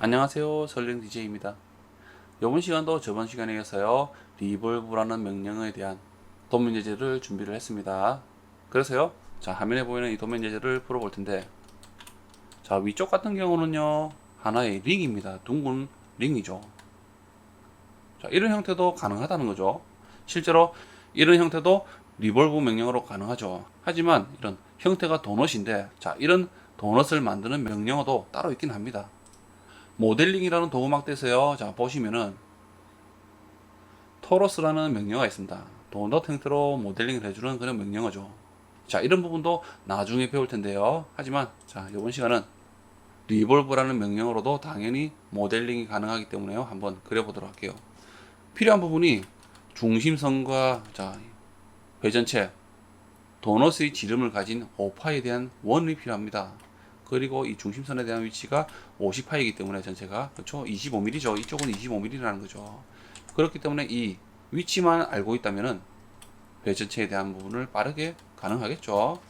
안녕하세요. 설령 DJ입니다. 이번 시간도 저번 시간에 이어서요. 리볼브라는 명령에 대한 도면 예제를 준비를 했습니다. 그래서요 자 화면에 보이는 이 도면 예제를 풀어볼 텐데 자 위쪽 같은 경우는요 하나의 링입니다. 둥근 링이죠. 자 이런 형태도 가능하다는 거죠. 실제로 이런 형태도 리볼브 명령으로 가능하죠. 하지만 이런 형태가 도넛인데 자 이런 도넛을 만드는 명령어도 따로 있긴 합니다 모델링이라는 도구막대에서요. 자, 보시면은 토로스라는 명령어가 있습니다. 도넛 형태로 모델링을 해주는 그런 명령어죠. 자, 이런 부분도 나중에 배울 텐데요. 하지만 자, 이번 시간은 리볼브라는 명령어로도 당연히 모델링이 가능하기 때문에요. 한번 그려보도록 할게요. 필요한 부분이 중심선과 자, 회전체, 도넛의 지름을 가진 오파에 대한 원이 필요합니다. 그리고 이 중심선에 대한 위치가 50파이기 때문에 전체가 그렇죠? 25mm죠. 이쪽은 25mm라는 거죠. 그렇기 때문에 이 위치만 알고 있다면은 배 전체에 대한 부분을 빠르게 가능하겠죠.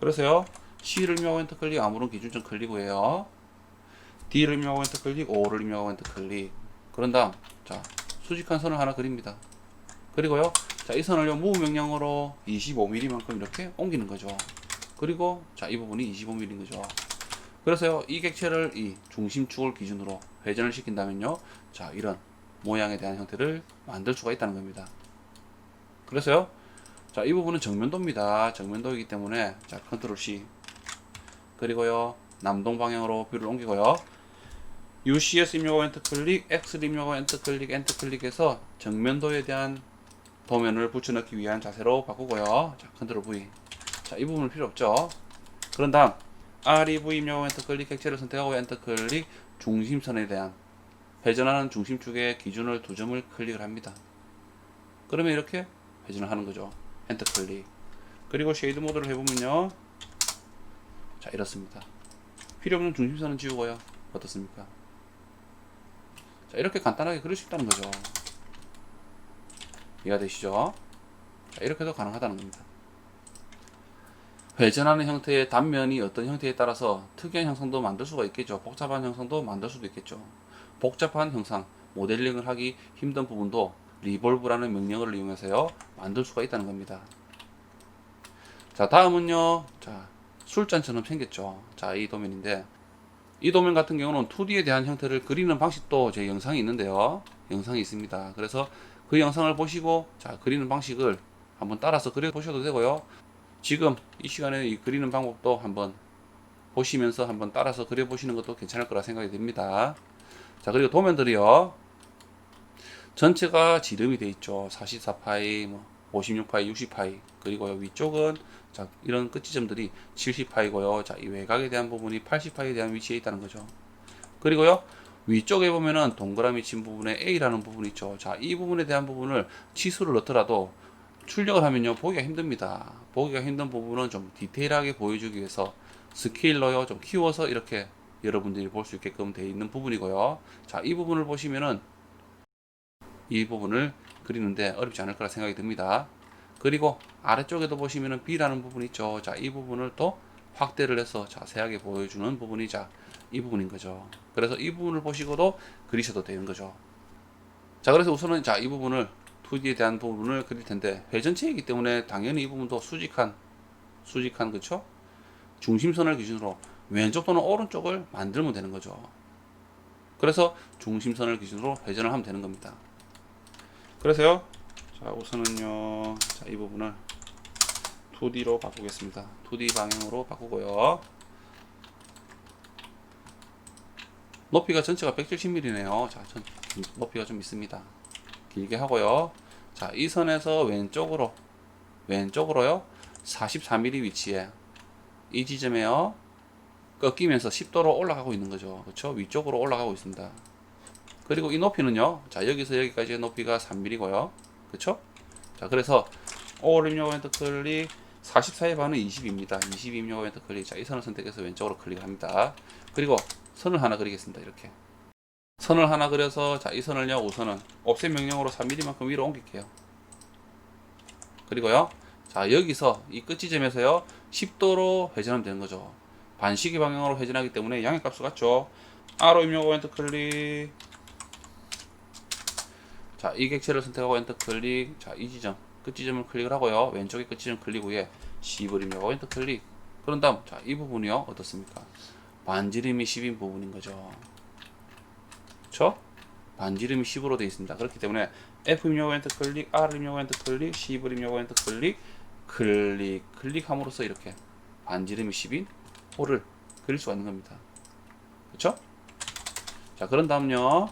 그래서요 C를 입력하고 엔터 클릭 아무런 기준점 클릭이에요. D를 입력하고 엔터 클릭 O를 입력하고 엔터 클릭 그런 다음 자 수직한 선을 하나 그립니다. 그리고요 자 이 선을요 move 명령어로 25mm만큼 이렇게 옮기는 거죠. 그리고 자 이 부분이 25mm인 거죠 그래서요 이 객체를 이 중심축을 기준으로 회전을 시킨다면요 자 이런 모양에 대한 형태를 만들 수가 있다는 겁니다. 그래서요 자 이 부분은 정면도입니다. 정면도이기 때문에 자 컨트롤 C. 그리고요 남동 방향으로 뷰를 옮기고요. UCS 입력하고 엔터 클릭 X 입력하고 엔터 클릭 엔터 클릭해서 정면도에 대한 도면을 붙여넣기 위한 자세로 바꾸고요. 자 컨트롤 V. 자 이 부분은 필요 없죠. 그런 다음 REV 입력 엔터 클릭 객체를 선택하고 엔터 클릭 중심선에 대한 회전하는 중심축의 기준을 두 점을 클릭을 합니다. 그러면 이렇게 회전을 하는 거죠. 엔터 클릭. 그리고 쉐이드 모드를 해보면요. 자, 이렇습니다. 필요 없는 중심선은 지우고요. 어떻습니까? 자, 이렇게 간단하게 그릴 수 있다는 거죠. 이해가 되시죠? 자, 이렇게도 가능하다는 겁니다. 회전하는 형태의 단면이 어떤 형태에 따라서 특이한 형상도 만들 수가 있겠죠. 복잡한 형상도 만들 수도 있겠죠. 복잡한 형상, 모델링을 하기 힘든 부분도 리볼브라는 명령어를 이용해서요, 만들 수가 있다는 겁니다. 자, 다음은요, 자, 술잔처럼 생겼죠. 자, 이 도면인데, 이 도면 같은 경우는 2D에 대한 형태를 그리는 방식도 제 영상이 있는데요. 영상이 있습니다. 그래서 그 영상을 보시고, 자, 그리는 방식을 한번 따라서 그려 보셔도 되고요. 지금 이 시간에 이 그리는 방법도 한번 보시면서 한번 따라서 그려보시는 것도 괜찮을 거라 생각이 듭니다. 자, 그리고 도면들이요. 전체가 지름이 돼 있죠. 44파이, 뭐 56파이, 60파이. 그리고 위쪽은 자, 이런 끝지점들이 70파이고요. 자, 이 외곽에 대한 부분이 80파이에 대한 위치에 있다는 거죠. 그리고요. 위쪽에 보면은 동그라미 친 부분에 A라는 부분이 있죠. 자, 이 부분에 대한 부분을 치수를 넣더라도 출력을 하면요 보기가 힘듭니다. 보기가 힘든 부분은 좀 디테일하게 보여주기 위해서 스케일러요 좀 키워서 이렇게 여러분들이 볼 수 있게끔 되어 있는 부분이고요. 자이 부분을 보시면은 이 부분을 그리는데 어렵지 않을 거라 생각이 듭니다. 그리고 아래쪽에도 보시면은 B라는 부분이 있죠. 자이 부분을 또 확대를 해서 자세하게 보여주는 부분이 자이 부분인 거죠. 그래서 이 부분을 보시고도 그리셔도 되는 거죠. 자 그래서 우선은 자 이 부분을 2D에 대한 부분을 그릴 텐데 회전체이기 때문에 당연히 이 부분도 수직한 수직한 그쵸? 중심선을 기준으로 왼쪽 또는 오른쪽을 만들면 되는 거죠. 그래서 중심선을 기준으로 회전을 하면 되는 겁니다. 그래서요 자 우선은요 자 이 부분을 2D로 바꾸겠습니다. 2D 방향으로 바꾸고요. 높이가 전체가 170mm네요. 자 전, 높이가 좀 있습니다 길게 하고요. 자, 이 선에서 왼쪽으로 왼쪽으로요. 44mm 위치에 이 지점에요. 꺾이면서 10도로 올라가고 있는 거죠. 그렇죠? 위쪽으로 올라가고 있습니다. 그리고 이 높이는요. 자, 여기서 여기까지의 높이가 3mm고요. 그렇죠? 자, 그래서 오를 입력 엔터 클릭 44의 반은 20입니다. 20 입력 엔터 클릭. 자, 이 선을 선택해서 왼쪽으로 클릭합니다. 그리고 선을 하나 그리겠습니다. 이렇게. 선을 하나 그려서 자 이 선을요 우선은 옵셋 명령으로 3mm만큼 위로 옮길게요 그리고요 자 여기서 이 끝지점에서요 10도로 회전하면 되는 거죠 반시계 방향으로 회전하기 때문에 양의 값을 같죠. R로 입력하고 엔터 클릭. 자, 이 객체를 선택하고 엔터 클릭. 자, 이 지점 끝 지점을 클릭을 하고요. 왼쪽에 끝 지점 클릭 후에 10을 입력하고 엔터 클릭. 그런 다음 자, 이 부분이요. 어떻습니까? 반지름이 10인 부분인 거죠. 그렇죠? 반지름이 10으로 되어 있습니다. 그렇기 때문에 F 입력 엔터 클릭, R 입력 엔터 클릭, 10을 입력 엔터 클릭, 클릭, 클릭함으로써 이렇게 반지름이 10인 호를 그릴 수가 있는 겁니다. 그렇죠? 자, 그런 다음요.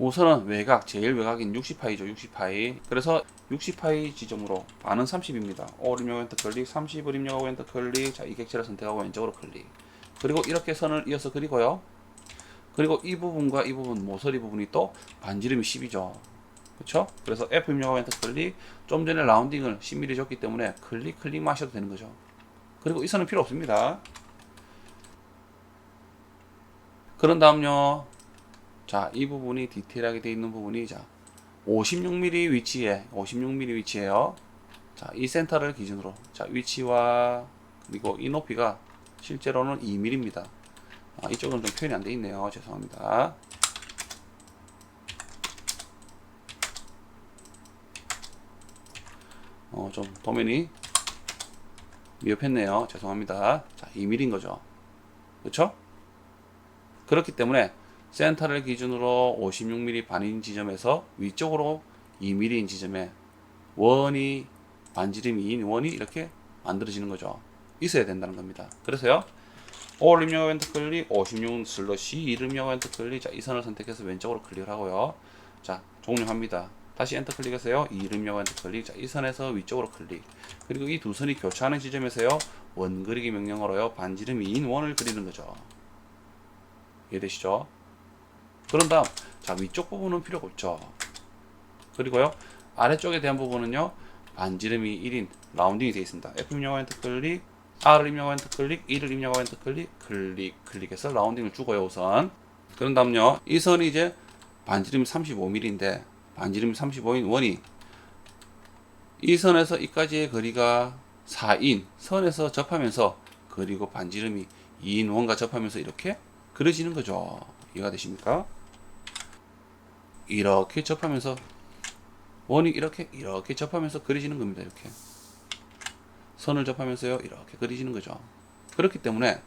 우선은 외곽, 제일 외곽인 60파이죠. 60파이. 그래서 60파이 지점으로 반은 30입니다. 5를 입력 엔터 클릭, 30을 입력하고 엔터 클릭. 자, 이 객체를 선택하고 왼쪽으로 클릭. 그리고 이렇게 선을 이어서 그리고요. 그리고 이 부분과 이 부분, 모서리 부분이 또 반지름이 10이죠. 그렇죠? 그래서 F 입력하고 엔터 클릭. 좀 전에 라운딩을 10mm 줬기 때문에 클릭 클릭만 하셔도 되는 거죠. 그리고 이 선은 필요 없습니다. 그런 다음요. 자, 이 부분이 디테일하게 되어 있는 부분이 자 56mm 위치에 56mm 위치에요. 자, 이 센터를 기준으로 자 위치와 그리고 이 높이가 실제로는 2mm입니다. 아, 이쪽은 좀 표현이 안 돼 있네요. 죄송합니다. 어, 좀 도면이 미흡했네요. 죄송합니다. 자, 2mm인 거죠. 그렇죠? 그렇기 때문에 센터를 기준으로 56mm 반인 지점에서 위쪽으로 2mm인 지점에 원이 반지름 2인 원이 이렇게 만들어지는 거죠. 있어야 된다는 겁니다. 그래서요. 올 입력 엔터 클릭 56 슬러시 이름력 엔터 클릭 자, 이 선을 선택해서 왼쪽으로 클릭을 하고요. 자, 종료합니다. 다시 엔터 클릭해서요. 이름력 엔터 클릭 자, 이 선에서 위쪽으로 클릭. 그리고 이 두 선이 교차하는 지점에서요. 원 그리기 명령어로요. 반지름 2인 원을 그리는 거죠. 이해되시죠? 그런 다음 자 위쪽 부분은 필요가 없죠 그리고요 아래쪽에 대한 부분은요 반지름이 1인 라운딩이 되어 있습니다 F 입력하 엔터 클릭 R을 입력하 엔터 클릭 E를 입력하 엔터 클릭 클릭 클릭해서 라운딩을 주고요 우선 그런 다음요 이 선이 이제 반지름이 35mm인데 반지름이 35인 원이 이 선에서 이까지의 거리가 4인 선에서 접하면서 그리고 반지름이 2인 원과 접하면서 이렇게 그려지는 거죠 이해가 되십니까? 이렇게 접하면서 원이 이렇게 이렇게 접하면서 그려지는 겁니다. 이렇게 선을 접하면서요 이렇게 그려지는 거죠. 그렇기 때문에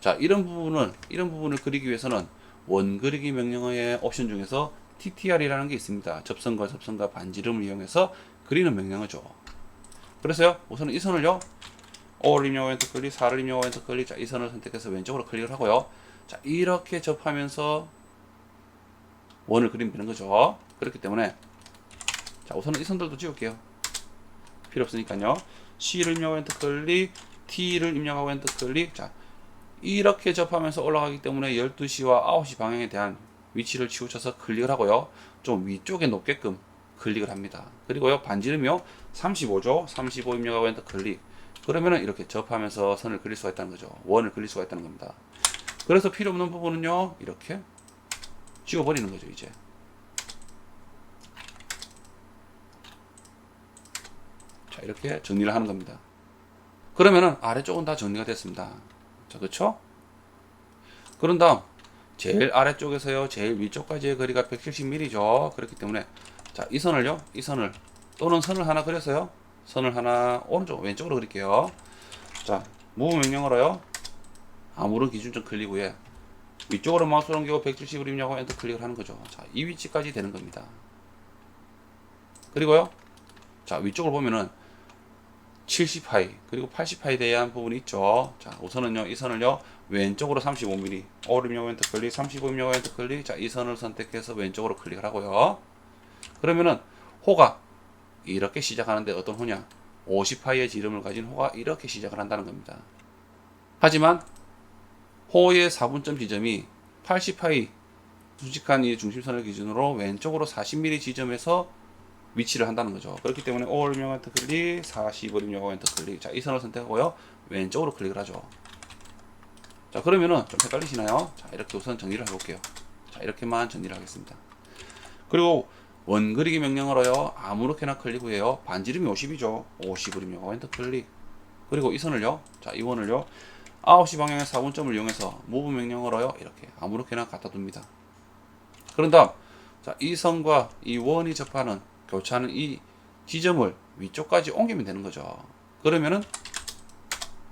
자 이런 부분을 이런 부분을 그리기 위해서는 원 그리기 명령어의 옵션 중에서 TTR이라는 게 있습니다. 접선과 접선과 반지름을 이용해서 그리는 명령어죠. 그래서요 우선은 이 선을요 5를 입력하고 엔터 클릭, 4를 입력하고 엔터 클릭 자이 선을 선택해서 왼쪽으로 클릭을 하고요. 자 이렇게 접하면서 원을 그리면 되는 거죠. 그렇기 때문에 자 우선은 이 선들도 지울게요. 필요 없으니까요. C를 입력하고 엔터 클릭, T를 입력하고 엔터 클릭. 자 이렇게 접하면서 올라가기 때문에 12시와 9시 방향에 대한 위치를 치우쳐서 클릭을 하고요. 좀 위쪽에 높게끔 클릭을 합니다. 그리고요 반지름이요 35죠. 35 입력하고 엔터 클릭. 그러면은 이렇게 접하면서 선을 그릴 수가 있다는 거죠. 원을 그릴 수가 있다는 겁니다. 그래서 필요 없는 부분은요 이렇게 지워버리는 거죠, 이제. 이렇게 정리를 하는 겁니다. 그러면은 아래쪽은 다 정리가 됐습니다. 자, 그쵸? 그런 다음, 제일 아래쪽에서요, 제일 위쪽까지의 거리가 170mm죠. 그렇기 때문에, 자, 이 선을요, 이 선을, 또는 선을 하나 그렸어요. 선을 하나, 오른쪽, 왼쪽으로 그릴게요. 자, 무브 명령어로요, 아무런 기준점 클릭 후에, 위쪽으로 마우스를 옮기고 170을 입력하고 엔터 클릭을 하는 거죠. 자, 이 위치까지 되는 겁니다. 그리고요. 자, 위쪽을 보면은 70파이 그리고 80파이 대한 부분이 있죠. 자, 우선은요. 이 선을요. 왼쪽으로 35mm. 5를 입력하고 엔터 클릭, 35 입력하고 엔터 클릭. 자, 이 선을 선택해서 왼쪽으로 클릭을 하고요. 그러면은 호가 이렇게 시작하는데 어떤 호냐? 50파이의 지름을 가진 호가 이렇게 시작을 한다는 겁니다. 하지만 호의 4분점 지점이 80파이 수직한 이 중심선을 기준으로 왼쪽으로 40mm 지점에서 위치를 한다는 거죠. 그렇기 때문에 5를 입력 엔터 클릭, 40을 입력 엔터 클릭. 자, 이 선을 선택하고요. 왼쪽으로 클릭을 하죠. 자, 그러면은 좀 헷갈리시나요? 자, 이렇게 우선 정리를 해볼게요. 자, 이렇게만 정리를 하겠습니다. 그리고 원 그리기 명령으로요. 아무렇게나 클릭 후에요. 반지름이 50이죠. 50을 입력하고 엔터 클릭. 그리고 이 선을요. 자, 이 원을요. 9시 방향의 4분점을 이용해서 무브 명령으로요. 이렇게 아무렇게나 갖다 둡니다. 그런 다음 자, 이 선과 이 원이 접하는 교차하는 이 지점을 위쪽까지 옮기면 되는 거죠. 그러면은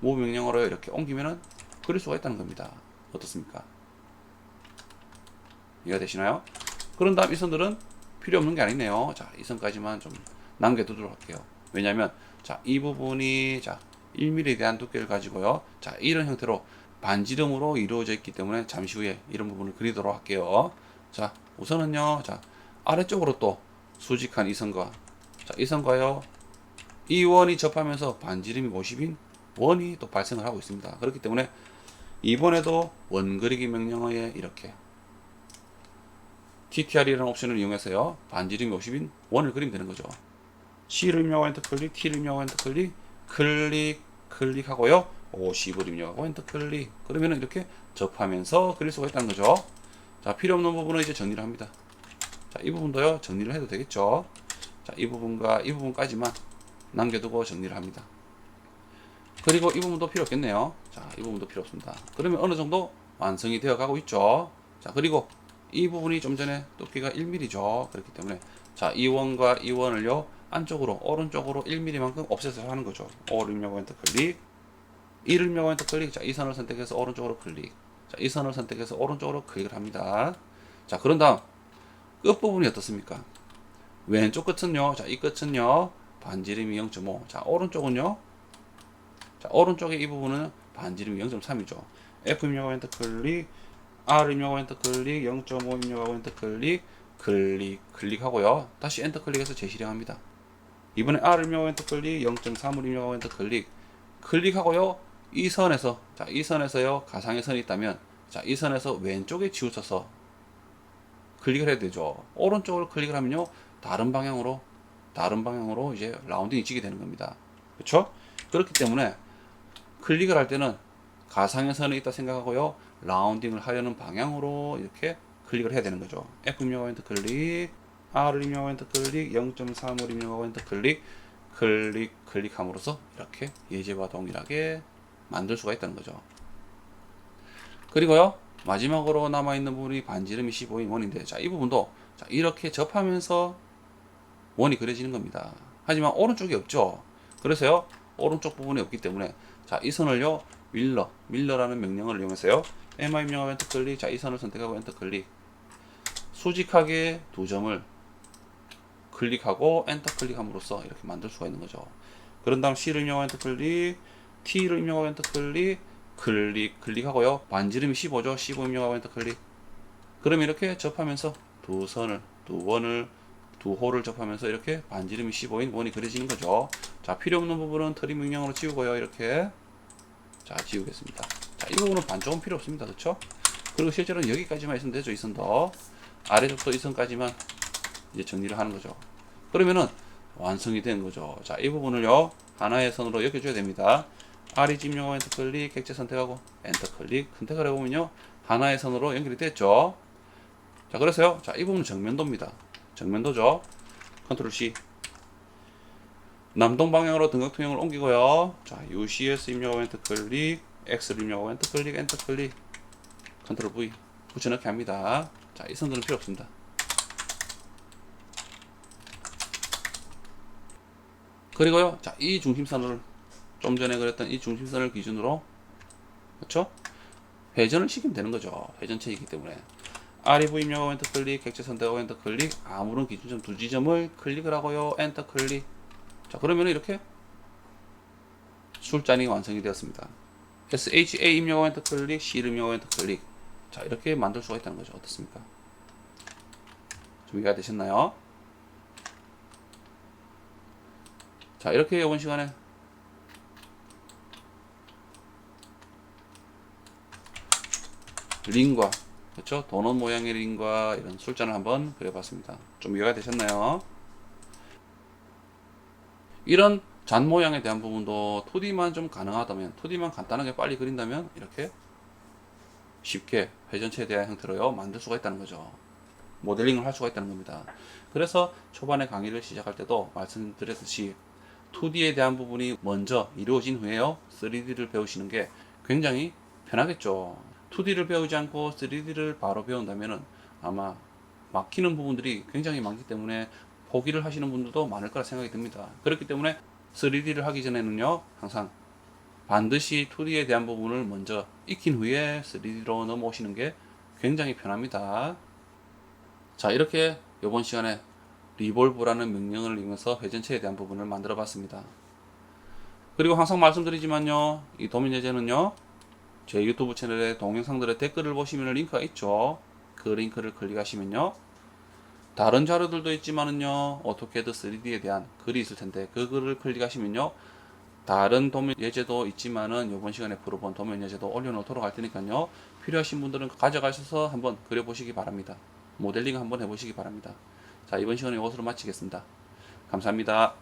무브 명령으로요. 이렇게 옮기면은 그릴 수가 있다는 겁니다. 어떻습니까? 이해가 되시나요? 그런 다음 이 선들은 필요 없는 게 아니네요. 자, 이 선까지만 좀 남겨두도록 할게요. 왜냐면, 자, 이 부분이, 자, 1mm에 대한 두께를 가지고요. 자, 이런 형태로 반지름으로 이루어져 있기 때문에 잠시 후에 이런 부분을 그리도록 할게요. 자, 우선은요, 자, 아래쪽으로 또 수직한 이 선과, 자, 이 선과요, 이 원이 접하면서 반지름이 50인 원이 또 발생을 하고 있습니다. 그렇기 때문에 이번에도 원 그리기 명령어에 이렇게 TTR이라는 옵션을 이용해서요. 반지름이 50인 원을 그리면 되는 거죠. C를 입력하고 엔터 클릭, T를 입력하고 엔터 클릭, 클릭, 클릭하고요. 50을 입력하고 엔터 클릭. 그러면 이렇게 접하면서 그릴 수가 있다는 거죠. 자, 필요 없는 부분은 이제 정리를 합니다. 자, 이 부분도요. 정리를 해도 되겠죠. 자, 이 부분과 이 부분까지만 남겨두고 정리를 합니다. 그리고 이 부분도 필요 없겠네요. 자, 이 부분도 필요 없습니다. 그러면 어느 정도 완성이 되어 가고 있죠. 자, 그리고 이 부분이 좀 전에 두께가 1mm죠. 그렇기 때문에 자, 이 원과 이 원을요. 안쪽으로 오른쪽으로 1mm만큼 없애서 하는 거죠. 오를 입력 엔터 클릭. 1을 입력 엔터 클릭. 자, 이 선을 선택해서 오른쪽으로 클릭. 자, 이 선을 선택해서 오른쪽으로 클릭을 합니다. 자, 그런 다음 끝부분이 어떻습니까? 왼쪽 끝은요. 자, 이 끝은요. 반지름이 0.5. 자, 오른쪽은요. 자, 오른쪽에 이 부분은 반지름이 0.3이죠. F 입력하고 엔터 클릭, R 입력하고 엔터 클릭, 0.5 입력하고 엔터 클릭, 클릭, 클릭하고요. 다시 엔터 클릭해서 재실행합니다. 이번에 R 입력하고 엔터 클릭, 0.3을 입력하고 엔터 클릭, 클릭하고요. 이 선에서, 자, 이 선에서요, 가상의 선이 있다면, 자, 이 선에서 왼쪽에 치우쳐서 클릭을 해야 되죠. 오른쪽을 클릭을 하면요, 다른 방향으로, 다른 방향으로 이제 라운딩이 지게 되는 겁니다. 그렇죠? 그렇기 때문에 클릭을 할 때는 가상의 선이 있다 생각하고요. 라운딩을 하려는 방향으로 이렇게 클릭을 해야 되는 거죠. F 입력하고 엔터 클릭, R을 입력하고 엔터 클릭, 0.3을 입력하고 엔터 클릭, 클릭, 클릭함으로써 이렇게 예제와 동일하게 만들 수가 있다는 거죠. 그리고요, 마지막으로 남아있는 부분이 반지름이 15인 원인데, 자, 이 부분도 자, 이렇게 접하면서 원이 그려지는 겁니다. 하지만 오른쪽이 없죠. 그래서요, 오른쪽 부분이 없기 때문에, 자, 이 선을요, 밀러, 밀러라는 명령을 이용해서요, MI 입력하고 엔터 클릭, 자, 이 선을 선택하고 엔터 클릭. 수직하게 두 점을 클릭하고 엔터 클릭함으로써 이렇게 만들 수가 있는 거죠. 그런 다음 C를 입력하고 엔터 클릭, T를 입력하고 엔터 클릭, 클릭, 클릭하고요. 반지름이 15죠. 15 입력하고 엔터 클릭. 그러면 이렇게 접하면서 두 선을, 두 원을, 두 홀을 접하면서 이렇게 반지름이 15인 원이 그려지는 거죠. 자, 필요 없는 부분은 트림 명령으로 지우고요. 이렇게. 자, 지우겠습니다. 자, 이 부분은 반쪽은 필요 없습니다. 그렇죠? 그리고 실제로는 여기까지만 있으면 되죠. 이 선도. 아래쪽도 이 선까지만 이제 정리를 하는 거죠. 그러면은 완성이 된 거죠. 자, 이 부분을요. 하나의 선으로 엮여줘야 됩니다. R이 집용하고 엔터 클릭, 객체 선택하고 엔터 클릭, 선택을 해보면요. 하나의 선으로 연결이 됐죠. 자, 그래서요. 자, 이 부분은 정면도입니다. 정면도죠. 컨트롤 C. 남동 방향으로 등각통형을 옮기고요. 자, UCS 입력하고 엔터 클릭, X를 입력하고 엔터 클릭, 엔터 클릭, 컨트롤 V 붙여넣기 합니다. 자, 이 선들은 필요 없습니다. 그리고요, 자, 이 중심선을 좀 전에 그랬던 이 중심선을 기준으로 그렇죠? 회전을 시키면 되는 거죠. 회전체이기 때문에 REV 입력하고 엔터 클릭, 객체 선택하고 엔터 클릭, 아무런 기준점 두 지점을 클릭을 하고요, 엔터 클릭. 자, 그러면 이렇게 술자리가 완성이 되었습니다. SHA 입력하고 엔터 클릭, C를 입력하고 엔터 클릭. 자, 이렇게 만들 수가 있다는 거죠. 어떻습니까? 준비가 되셨나요? 자, 이렇게 이번 시간에 링과 그렇죠? 도넛 모양의 링과 이런 술잔을 한번 그려봤습니다. 좀 이해가 되셨나요? 이런 잔 모양에 대한 부분도 2D만 좀 가능하다면 2D만 간단하게 빨리 그린다면 이렇게 쉽게 회전체에 대한 형태로요 만들 수가 있다는 거죠. 모델링을 할 수가 있다는 겁니다. 그래서 초반에 강의를 시작할 때도 말씀드렸듯이 2D에 대한 부분이 먼저 이루어진 후에요. 3D를 배우시는 게 굉장히 편하겠죠. 2D를 배우지 않고 3D를 바로 배운다면은 아마 막히는 부분들이 굉장히 많기 때문에 포기를 하시는 분들도 많을 거라 생각이 듭니다. 그렇기 때문에 3D를 하기 전에는요, 항상 반드시 2D에 대한 부분을 먼저 익힌 후에 3D로 넘어오시는 게 굉장히 편합니다. 자, 이렇게 이번 시간에 리볼브라는 명령을 이용해서 회전체에 대한 부분을 만들어 봤습니다. 그리고 항상 말씀드리지만요, 이 도면 예제는요, 제 유튜브 채널에 동영상들의 댓글을 보시면 링크가 있죠. 그 링크를 클릭하시면요, 다른 자료들도 있지만은요, 오토캐드 3D에 대한 글이 있을 텐데, 그 글을 클릭하시면요, 다른 도면 예제도 있지만은 이번 시간에 풀어본 도면 예제도 올려놓도록 할 테니까요, 필요하신 분들은 가져가셔서 한번 그려보시기 바랍니다. 모델링 한번 해보시기 바랍니다. 자, 이번 시간에 이것으로 마치겠습니다. 감사합니다.